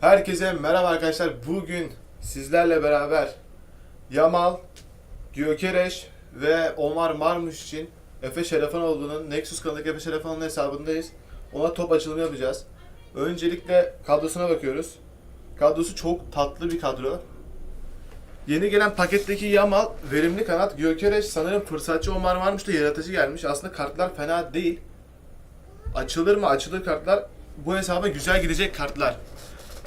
Herkese merhaba arkadaşlar. Bugün sizlerle beraber Yamal, Gökereş ve Omar Marmuş için Efe Şerefanoğlu'nun Nexus kanalındaki Efe Şerefanoğlu'nun hesabındayız. Ona top açılımı yapacağız. Öncelikle kadrosuna bakıyoruz. Kadrosu çok tatlı bir kadro. Yeni gelen paketteki Yamal, verimli kanat, Gökereş sanırım fırsatçı Omar Marmuş da yaratıcı gelmiş. Aslında kartlar fena değil. Açılır mı? Açılır kartlar. Bu hesaba güzel gidecek kartlar.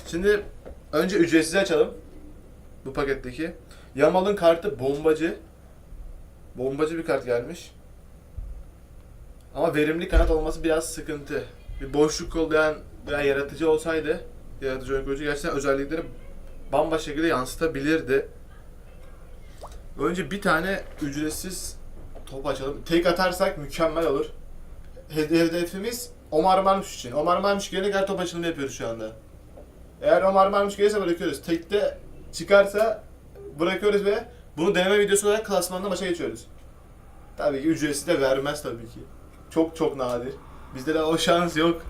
Şimdi önce ücretsiz açalım. Bu paketteki. Yamal'ın kartı bombacı. Bombacı bir kart gelmiş. Ama verimli kanat olması biraz sıkıntı. Bir boşluk kollayan veya yaratıcı olsaydı yaratıcı oyun kurucu gerçekten özellikleri bambaşka şekilde yansıtabilirdi. Önce bir tane ücretsiz top açalım. Tek atarsak mükemmel olur. Hede- Hedefimiz Omar Marmuş için. Omar Marmuş gelene kadar top açılımı yapıyoruz şu anda. Eğer Omar Marmuş gelirse bırakıyoruz. Tekte çıkarsa bırakıyoruz ve bunu deneme videosu olarak klasmanda maça geçiyoruz. Tabii ki ücretsiz de vermez tabii ki. Çok çok nadir. Bizde de o şans yok.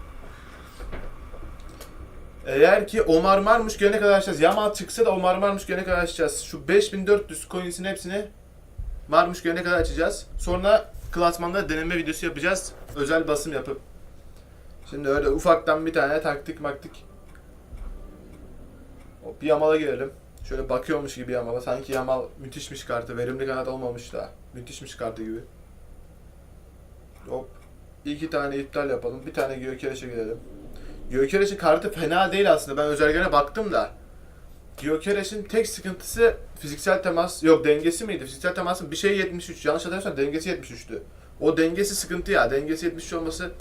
Eğer ki Omar Marmuş gelene kadar açacağız. Yamal çıksa da Omar Marmuş gelene kadar açacağız. Şu 5400 coins'in hepsini Marmuş gelene kadar açacağız. Sonra klasmanda deneme videosu yapacağız. Özel basım yapıp. Şimdi öyle ufaktan bir tane taktik maktik. Bir Yamal'a girelim. Şöyle bakıyormuş gibi Yamal'a. Sanki Yamal müthişmiş kartı. Verimli kanat olmamış da. Müthişmiş kartı gibi. Hop. İki tane iptal yapalım. Bir tane Gökereş'e gidelim. Gökereş'in kartı fena değil aslında. Ben özelliklerine baktım da. Gökereş'in tek sıkıntısı fiziksel temas. Yok dengesi miydi? Fiziksel temasın bir şey 73. Yanlış hatırlamıyorsam dengesi 73'tü. O dengesi sıkıntı ya. Dengesi 73 olması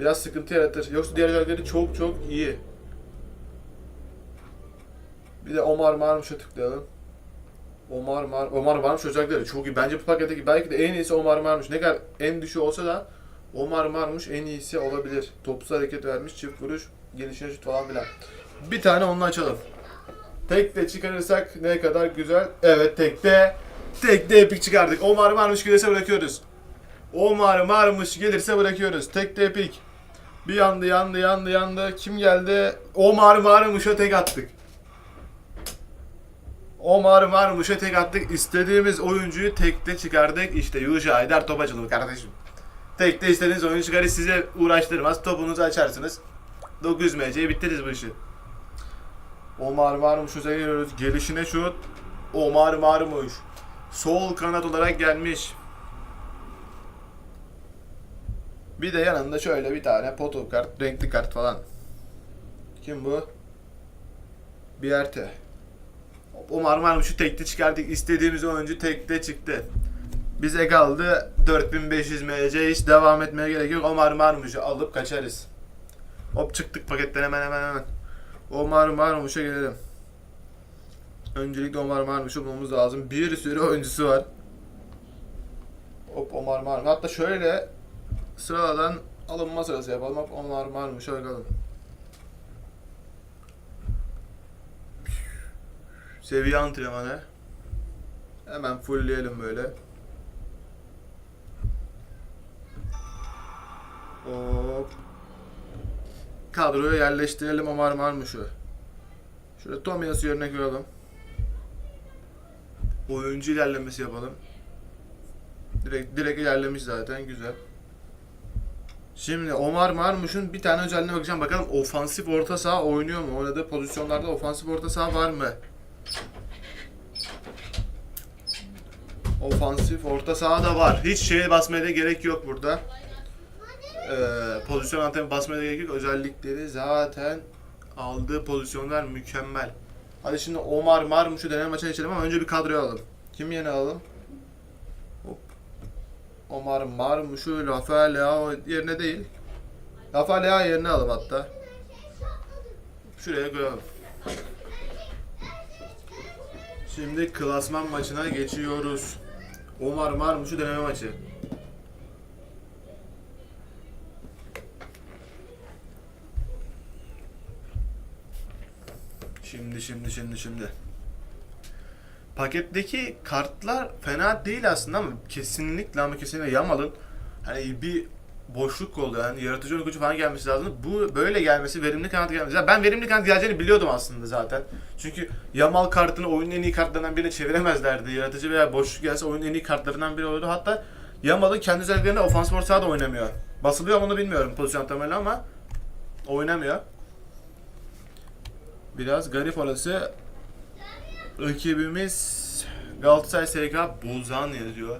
biraz sıkıntı yaratır. Yoksa diğer özellikleri çok çok iyi. Bir de Omar Marmuş'a tıklayalım. Omar Mar Omar Marmuş özellikleri çok iyi. Bence bu paketteki belki de en iyisi Omar Marmuş. Ne kadar en düşüğü olsa da Omar Marmuş en iyisi olabilir. Topsuz hareket vermiş, çift vuruş, gelişine şut falan filan. Bir tane onu açalım. Tek de çıkarırsak ne kadar güzel. Evet tek de tek de epik çıkardık. Omar Marmuş gelirse bırakıyoruz. Omar Marmuş gelirse bırakıyoruz. Tek de epik. Bir yandı yandı yandı yandı. Kim geldi? Omar Marmuş'a tek attık. Omar Marmuş'a tek attık. İstediğimiz oyuncuyu tekte çıkardık. İşte Yuşa Aydar top kardeşim. Tekte istediğiniz oyuncu çıkarır size uğraştırmaz. Topunuzu açarsınız. 900 MC'ye bitiririz bu işi. Omar Marmuş'a geliyoruz. Gelişine şut. Omar Marmuş. Sol kanat olarak gelmiş. Bir de yanında şöyle bir tane poto kart, renkli kart falan. Kim bu? Bierte. Omar Marmuş'u tekte çıkardık. İstediğimiz oyuncu tekte çıktı. Bize kaldı 4500 MC hiç devam etmeye gerek yok. Omar Marmuş'u alıp kaçarız. Hop çıktık paketten hemen hemen hemen. Omar Marmuş'a gelelim. Öncelikle Omar Marmuş'u bulmamız lazım. Bir sürü oyuncusu var. Hop Omar Marmuş. Hatta şöyle sıradan alınma sırası yapalım. Hop Omar Marmuş'a bakalım. Seviye antrenmanı. Hemen fullleyelim böyle. Hop. Kadroya yerleştirelim Omar Marmuş'u. Şöyle Tomias'ı yerine koyalım. Oyuncu ilerlemesi yapalım. Direkt direkt ilerlemiş zaten güzel. Şimdi Omar Marmuş'un bir tane özelliğine bakacağım. Bakalım ofansif orta saha oynuyor mu? Oynadığı pozisyonlarda ofansif orta saha var mı? Ofansif orta saha da var. Hiç şeye basmaya da gerek yok burada. Ee, pozisyon anteni basmaya da gerek yok. Özellikleri zaten aldığı pozisyonlar mükemmel. Hadi şimdi Omar Marmuş'u deneme maçına geçelim ama önce bir kadroya alalım. Kim yeni alalım? Hop. Omar Marmuş'u Rafael Leao yerine değil. Rafael Leao yerine alalım hatta. Şuraya koyalım. Şimdi klasman maçına geçiyoruz. Omar Marmuş'u deneme maçı. Şimdi şimdi şimdi şimdi. Paketteki kartlar fena değil aslında ama kesinlikle ama kesinlikle Yamal'ın hani bir boşluk oldu. Yani yaratıcı oyun gücü falan gelmesi lazım. Bu böyle gelmesi, verimli kanat gelmesi. Ya Ben verimli kanat geleceğini biliyordum aslında zaten. Çünkü Yamal kartını oyunun en iyi kartlarından birine çeviremezlerdi. Yaratıcı veya boşluk gelse oyunun en iyi kartlarından biri olurdu. Hatta Yamal'ın kendi özelliklerinde ofans orta sahada oynamıyor. Basılıyor onu bilmiyorum pozisyon tamamen ama oynamıyor. Biraz garip orası. Rakibimiz Galatasaray SK Buzan yazıyor.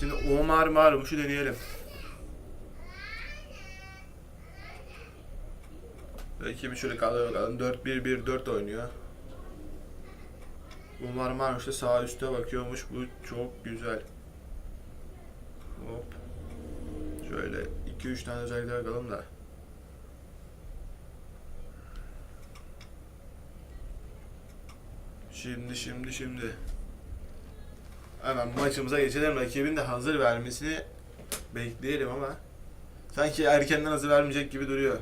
Şimdi Omar Marmuş'u deneyelim. Rakibi şöyle kadroya bakalım. 4-1-1-4 oynuyor. Omar Marmuş da sağ üstte bakıyormuş. Bu çok güzel. Hop. Şöyle 2-3 tane özellikler bakalım da. Şimdi şimdi şimdi. Hemen maçımıza geçelim. Rakibin de hazır vermesini bekleyelim ama sanki erkenden hazır vermeyecek gibi duruyor.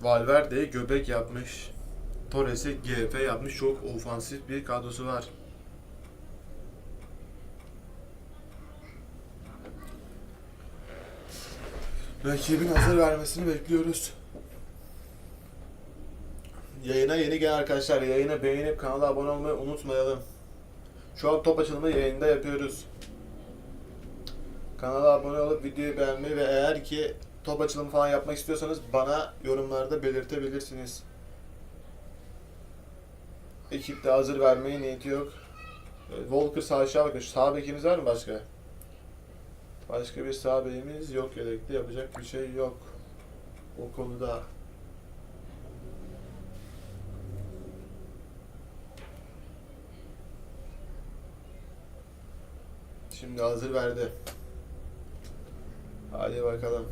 Valverde göbek yapmış. Torres'e GF yapmış. Çok ofansif bir kadrosu var. Rakibin hazır vermesini bekliyoruz. Yayına yeni gelen arkadaşlar yayına beğenip kanala abone olmayı unutmayalım. Şu an top açılımı yayında yapıyoruz. Kanala abone olup videoyu beğenmeyi ve eğer ki top açılımı falan yapmak istiyorsanız bana yorumlarda belirtebilirsiniz. Ekipte hazır vermeye niyeti yok. Volker sağ aşağı bakın. Sağ bekimiz var mı başka? Başka bir sağ bekimiz yok yedekte. Yapacak bir şey yok. O konuda. Şimdi hazır verdi. Hadi bakalım.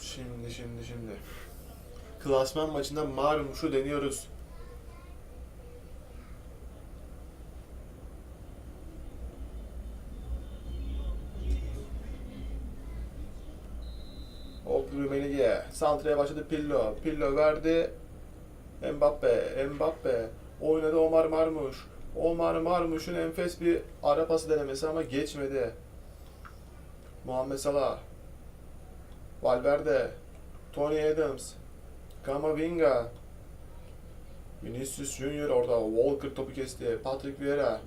Şimdi şimdi şimdi. Klasman maçında Marmuş'u deniyoruz. Rummenigge. Santra'ya başladı Pillo. Pillo verdi. Mbappe. Mbappe. Oynadı Omar Marmuş. Omar Marmuş'un enfes bir ara pası denemesi ama geçmedi. Muhammed Salah. Valverde. Tony Adams. Kamavinga. Vinicius Junior orada. Walker topu kesti. Patrick Vieira.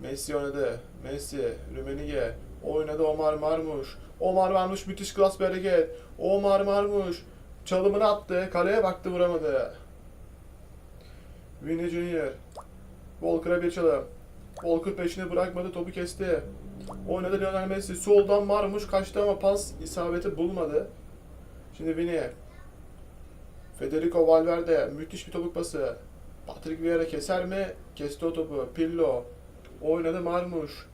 Messi oynadı. Messi. Rummenigge. Oynadı Omar Marmuş. Omar Marmuş müthiş klas bir hareket. Omar Marmuş. Çalımını attı. Kaleye baktı vuramadı. Vini Junior. Walker'a bir çalım. Walker peşini bırakmadı. Topu kesti. Oynadı Lionel Messi. Soldan Marmuş kaçtı ama pas isabeti bulmadı. Şimdi Vini. Federico Valverde. Müthiş bir topuk pası. Patrick Vieira keser mi? Kesti o topu. Pillo. Oynadı Marmuş.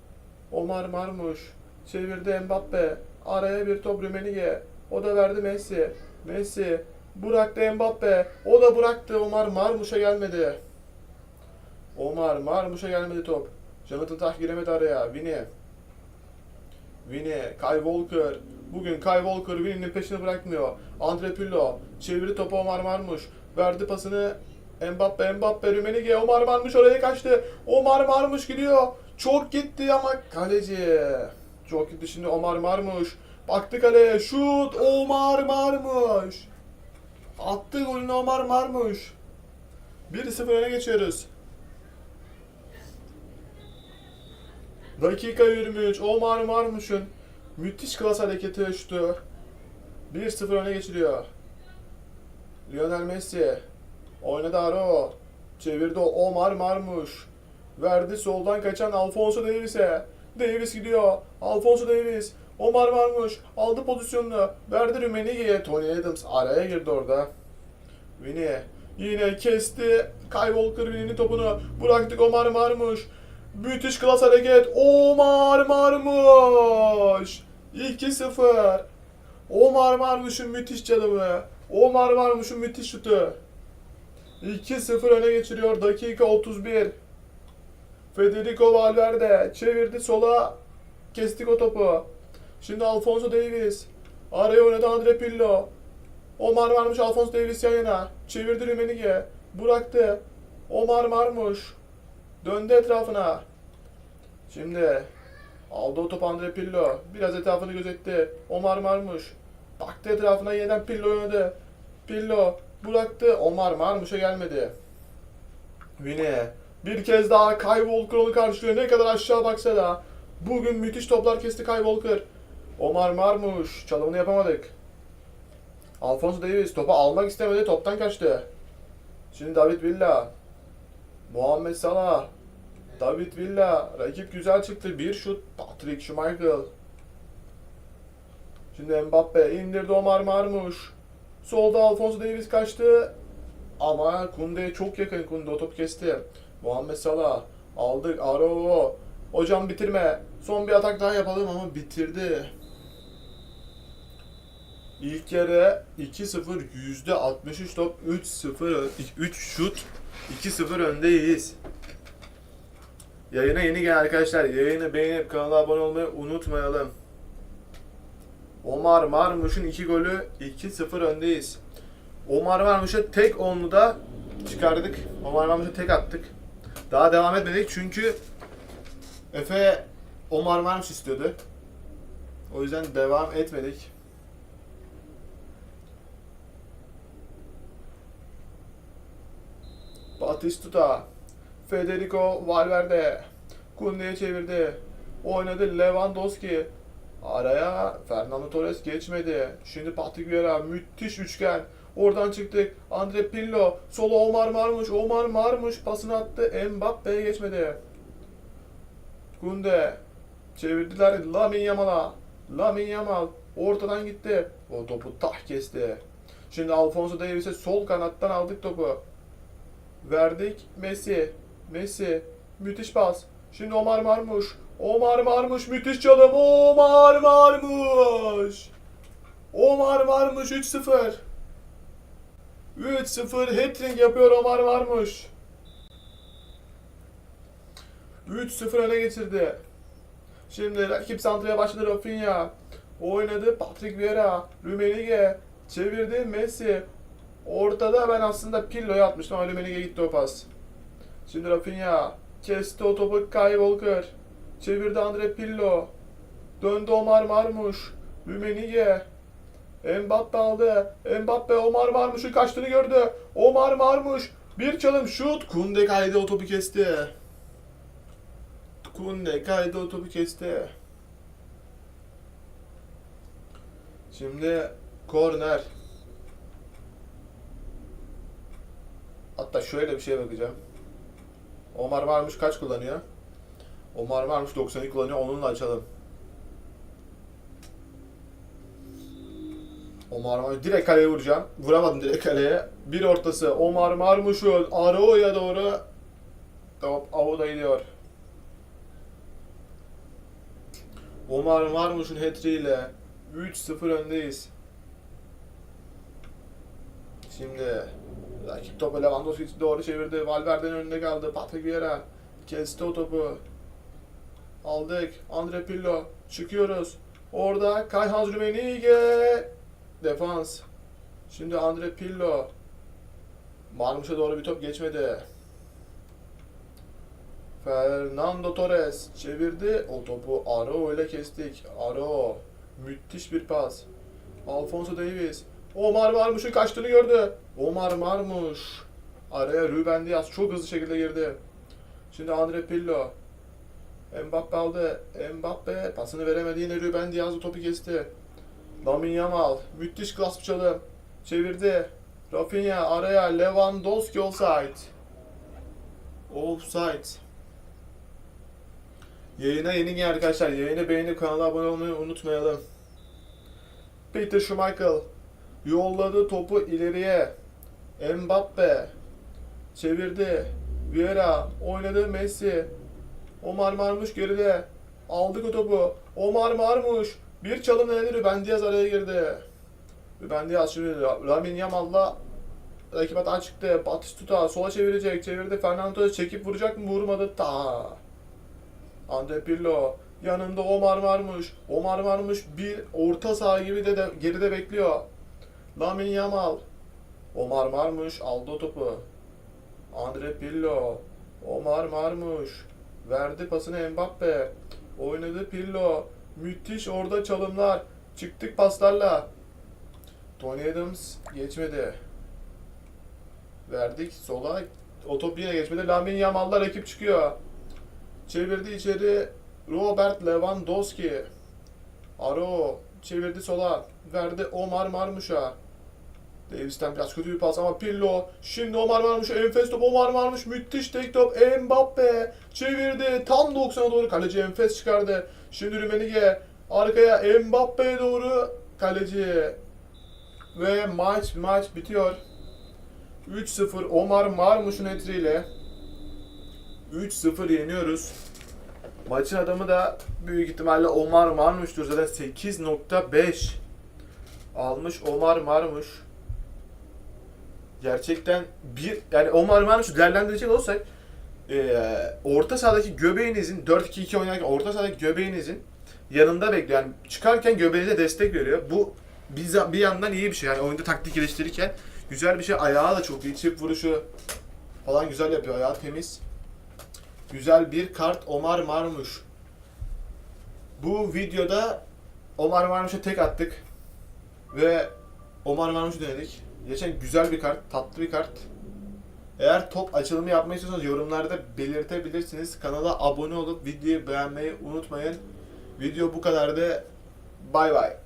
Omar Marmuş. Çevirdi Mbappe. Araya bir top Rummenigge. O da verdi Messi. Messi. Bıraktı Mbappe. O da bıraktı. Omar Marmuş'a gelmedi. Omar Marmuş'a gelmedi top. Jonathan Tah giremedi araya. Vini. Vini. Kyle Walker. Bugün Kyle Walker Vini'nin peşini bırakmıyor. Andre Pirlo. Çeviri topu Omar Marmuş. Verdi pasını Mbappe, Mbappe, Rummenigge, Omar Marmuş oraya kaçtı. Omar Marmuş gidiyor. Çok gitti ama kaleci. Çok gitti şimdi Omar Marmuş. Baktı kaleye. Şut Omar Marmuş. Attı golünü Omar Marmuş. 1-0 öne geçiyoruz. Dakika 23. Omar Marmuş'un müthiş klas hareketi şutu. 1-0 öne geçiriyor. Lionel Messi. Oynadı Aro. Çevirdi Omar Marmuş. Verdi soldan kaçan Alfonso Davies'e. Davies gidiyor. Alfonso Davies. Omar Marmuş. Aldı pozisyonunu. Verdi Rummenigge'ye. Tony Adams araya girdi orada. Vini. Yine kesti. Kyle Walker Vini'nin topunu. Bıraktık Omar Marmuş. Müthiş klas hareket. Omar Marmuş. 2-0. Omar Marmuş'un müthiş çalımı. Omar Marmuş'un müthiş şutu. 2-0 öne geçiriyor. Dakika 31. Federico Valverde çevirdi sola. Kestik o topu. Şimdi Alfonso Davies. Araya oynadı Andre Pirlo. Omar varmış Alphonse Davies yayına. Çevirdi Rümenige. Bıraktı. Omar Marmuş. Döndü etrafına. Şimdi aldı o top Andre Pirlo. Biraz etrafını gözetti. Omar Marmuş. Baktı etrafına yeniden Pirlo oynadı. Pirlo bıraktı. Omar Marmuş'a gelmedi. Vine bir kez daha Kyle Walker onu karşılıyor. Ne kadar aşağı baksa da. Bugün müthiş toplar kesti Kyle Walker. Omar Marmuş. Çalımını yapamadık. Alfonso Davies topu almak istemedi. Toptan kaçtı. Şimdi David Villa. Muhammed Salah. David Villa. Rakip güzel çıktı. Bir şut. Patrick Schmeichel. Şimdi Mbappe indirdi Omar Marmuş. Solda Alfonso Davies kaçtı. Ama Kunde'ye çok yakın Kunde o topu kesti. Muhammed Salah. Aldık. Aro. Hocam bitirme. Son bir atak daha yapalım ama bitirdi. İlk yarı 2-0 %63 top 3-0 3 şut 2-0 öndeyiz. Yayına yeni gelen arkadaşlar yayını beğenip kanala abone olmayı unutmayalım. Omar Marmuş'un 2 golü 2-0 öndeyiz. Omar Marmuş'a tek onlu da çıkardık. Omar Marmuş'a tek attık. Daha devam etmedik çünkü Efe Omar Marmuş istiyordu. O yüzden devam etmedik. Batistuta, Federico Valverde, Kunde'ye çevirdi. Oynadı Lewandowski. Araya Fernando Torres geçmedi. Şimdi Patrick Vieira müthiş üçgen. Oradan çıktık. Andre Pirlo. Sola Omar Marmuş. Omar Marmuş pasını attı. Mbappe'ye geçmedi. Kunde. Çevirdiler Lamin Yamal'a. Lamin Yamal ortadan gitti. O topu tah kesti. Şimdi Alfonso Davies'e sol kanattan aldık topu. Verdik Messi. Messi. Müthiş pas. Şimdi Omar Marmuş. Omar Marmuş müthiş çalım. Omar Marmuş. Omar Marmuş 3-0. 3-0 hat-trick yapıyor Omar Marmuş. 3-0 öne geçirdi. Şimdi rakip santraya başladı Rafinha. Oynadı Patrick Vieira. Rumenige. Çevirdi Messi. Ortada ben aslında Pirlo'ya atmıştım ama Rumenige gitti o pas. Şimdi Rafinha. Kesti o topu Kai Walker. Çevirdi Andre Pirlo. Döndü Omar Marmuş. Rumenige. Mbappe aldı. Mbappe Omar Marmuş'un kaçtığını gördü. Omar Marmuş. Bir çalım şut. Kunde kaydı o topu kesti. Kunde kaydı o topu kesti. Şimdi korner. Hatta şöyle bir şeye bakacağım. Omar Marmuş kaç kullanıyor? Omar Marmuş 90'ı kullanıyor. Onunla açalım. Omar Marmuş direkt kaleye vuracağım. Vuramadım direkt kaleye. Bir ortası Omar Marmuş'un Arao'ya doğru top avuda gidiyor. Omar Marmuş'un hat ile 3-0 öndeyiz. Şimdi rakip topu Lewandowski doğru çevirdi. Valverde'nin önünde kaldı. Patrick Vieira kesti o topu. Aldık. Andre Pirlo. Çıkıyoruz. Orada Kayhan Rummenigge. Defans. Şimdi Andre Pirlo. Marmuş'a doğru bir top geçmedi. Fernando Torres çevirdi. O topu Aro ile kestik. Aro. Müthiş bir pas. Alfonso Davies. Omar Marmuş'un kaçtığını gördü. Omar Marmuş. Araya Ruben Diaz çok hızlı şekilde girdi. Şimdi Andre Pirlo. Mbappe aldı. Mbappe pasını veremedi. Yine Ruben Diaz topu kesti. Lamin Yamal. Müthiş klas bir çalım. Çevirdi. Rafinha araya Lewandowski offside. Offside. Yayına yeni gel arkadaşlar. Yayını beğenip kanala abone olmayı unutmayalım. Peter Schmeichel yolladı topu ileriye. Mbappe çevirdi. Vieira oynadı Messi. Omar Marmuş geride. Aldık o topu. Omar Marmuş bir çalım denedi. Ruben Diaz araya girdi. Ruben Diaz şimdi Lamin Yamal'la rakip hata çıktı. Batistuta sola çevirecek. Çevirdi. Fernando çekip vuracak mı? Vurmadı. Ta. Andre Pirlo Yanında Omar varmış. Omar varmış bir orta saha gibi de, de geride bekliyor. Lamine Yamal. Omar Marmuş aldı topu. Andre Pirlo. Omar Marmuş. Verdi pasını Mbappe. Oynadı Pirlo. Müthiş orada çalımlar. Çıktık paslarla. Tony Adams geçmedi. Verdik sola. O top yine geçmedi. Lamine Yamal'la rakip çıkıyor. Çevirdi içeri. Robert Lewandowski. Aro çevirdi sola. Verdi Omar Marmuş'a. Davis'ten biraz kötü bir pas ama Pirlo. Şimdi Omar Marmuş. Enfes top Omar Marmuş. Müthiş tek top. Mbappe. Çevirdi. Tam 90'a doğru. Kaleci enfes çıkardı. Şimdi Rümenige. Arkaya Mbappe'ye doğru. Kaleci. Ve maç maç bitiyor. 3-0 Omar Marmuş'un etriyle 3-0 yeniyoruz. Maçın adamı da büyük ihtimalle Omar Marmuş'tur. Zaten 8.5 almış Omar Marmuş. Gerçekten bir yani Omar Marmuş'u değerlendirecek olsak eee, orta sahadaki göbeğinizin 4-2-2 oynarken orta sahadaki göbeğinizin yanında bekliyor. Yani çıkarken göbeğinize destek veriyor. Bu bir, bir yandan iyi bir şey. Yani oyunda taktik geliştirirken güzel bir şey. Ayağı da çok iyi. Çift vuruşu falan güzel yapıyor. Ayağı temiz. Güzel bir kart Omar Marmuş. Bu videoda Omar Marmuş'a tek attık. Ve Omar Marmuş'u denedik. Geçen güzel bir kart, tatlı bir kart. Eğer top açılımı yapmayı istiyorsanız yorumlarda belirtebilirsiniz. Kanala abone olup videoyu beğenmeyi unutmayın. Video bu kadardı. Bay bay.